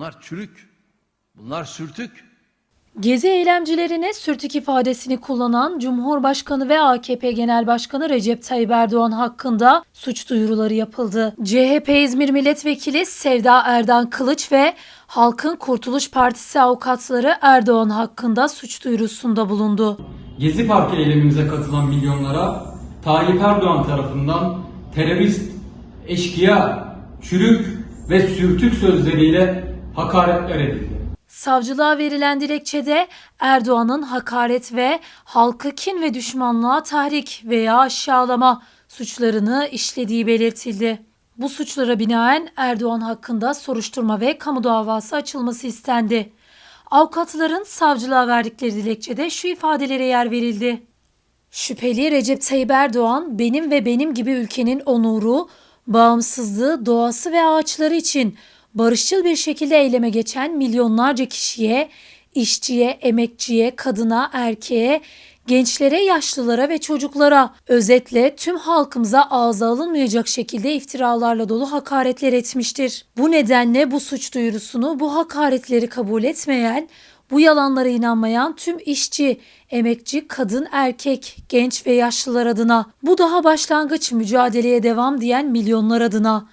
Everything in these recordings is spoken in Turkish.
Bunlar çürük. Bunlar sürtük. Gezi eylemcilerine sürtük ifadesini kullanan Cumhurbaşkanı ve AKP Genel Başkanı Recep Tayyip Erdoğan hakkında suç duyuruları yapıldı. CHP İzmir Milletvekili Sevda Erdan Kılıç ve Halkın Kurtuluş Partisi avukatları Erdoğan hakkında suç duyurusunda bulundu. Gezi Parkı eylemimize katılan milyonlara Tayyip Erdoğan tarafından terörist, eşkıya, çürük ve sürtük sözleriyle hakaretler edildi. Savcılığa verilen dilekçede Erdoğan'ın hakaret ve halkı kin ve düşmanlığa tahrik veya aşağılama suçlarını işlediği belirtildi. Bu suçlara binaen Erdoğan hakkında soruşturma ve kamu davası açılması istendi. Avukatların savcılığa verdikleri dilekçede şu ifadelere yer verildi. Şüpheli Recep Tayyip Erdoğan benim ve benim gibi ülkenin onuru, bağımsızlığı, doğası ve ağaçları için barışçıl bir şekilde eyleme geçen milyonlarca kişiye, işçiye, emekçiye, kadına, erkeğe, gençlere, yaşlılara ve çocuklara özetle tüm halkımıza ağza alınmayacak şekilde iftiralarla dolu hakaretler etmiştir. Bu nedenle bu suç duyurusunu bu hakaretleri kabul etmeyen bu yalanlara inanmayan tüm işçi, emekçi, kadın, erkek, genç ve yaşlılar adına, bu daha başlangıç mücadeleye devam diyen milyonlar adına,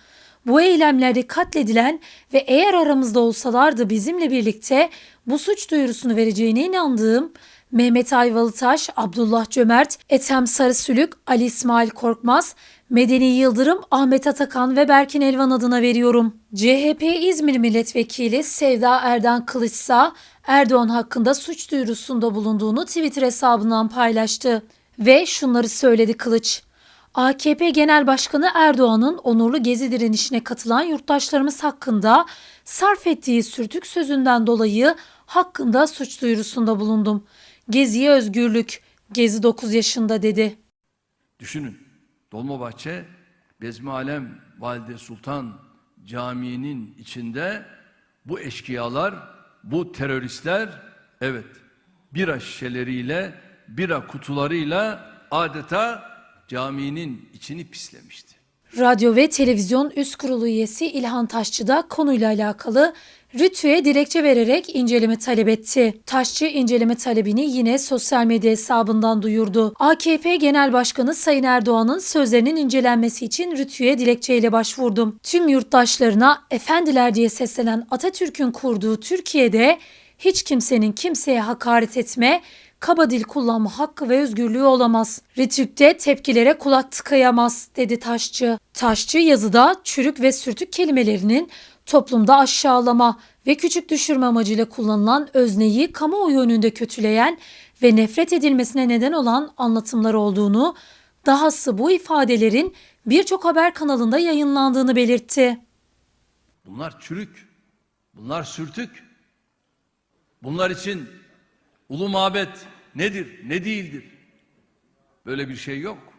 bu eylemlerde katledilen ve eğer aramızda olsalardı bizimle birlikte bu suç duyurusunu vereceğine inandığım Mehmet Ayvalıtaş, Abdullah Cömert, Ethem Sarısülük, Ali İsmail Korkmaz, Medeni Yıldırım, Ahmet Atakan ve Berkin Elvan adına veriyorum. CHP İzmir Milletvekili Sevda Erdan Kılıçsa Erdoğan hakkında suç duyurusunda bulunduğunu Twitter hesabından paylaştı. Ve şunları söyledi Kılıç. AKP Genel Başkanı Erdoğan'ın onurlu gezi direnişine katılan yurttaşlarımız hakkında sarf ettiği sürtük sözünden dolayı hakkında suç duyurusunda bulundum. Geziye özgürlük, Gezi 9 yaşında dedi. Düşünün. Dolmabahçe Bezmi Alem Valide Sultan Camii'nin içinde bu eşkıyalar, bu teröristler evet bira şişeleriyle, bira kutularıyla adeta caminin içini pislemişti. Radyo ve Televizyon Üst Kurulu üyesi İlhan Taşçı da konuyla alakalı Rütü'ye dilekçe vererek inceleme talep etti. Taşçı inceleme talebini yine sosyal medya hesabından duyurdu. AKP Genel Başkanı Sayın Erdoğan'ın sözlerinin incelenmesi için Rütü'ye dilekçeyle başvurdum. Tüm yurttaşlarına efendiler diye seslenen Atatürk'ün kurduğu Türkiye'de hiç kimsenin kimseye hakaret etme, kaba dil kullanma hakkı ve özgürlüğü olamaz. Ritük'te tepkilere kulak tıkayamaz dedi Taşçı. Taşçı yazıda çürük ve sürtük kelimelerinin toplumda aşağılama ve küçük düşürme amacıyla kullanılan özneyi kamuoyu önünde kötüleyen ve nefret edilmesine neden olan anlatımlar olduğunu, dahası bu ifadelerin birçok haber kanalında yayınlandığını belirtti. Bunlar çürük. Bunlar sürtük. Bunlar için ulu mabet nedir, ne değildir? Böyle bir şey yok.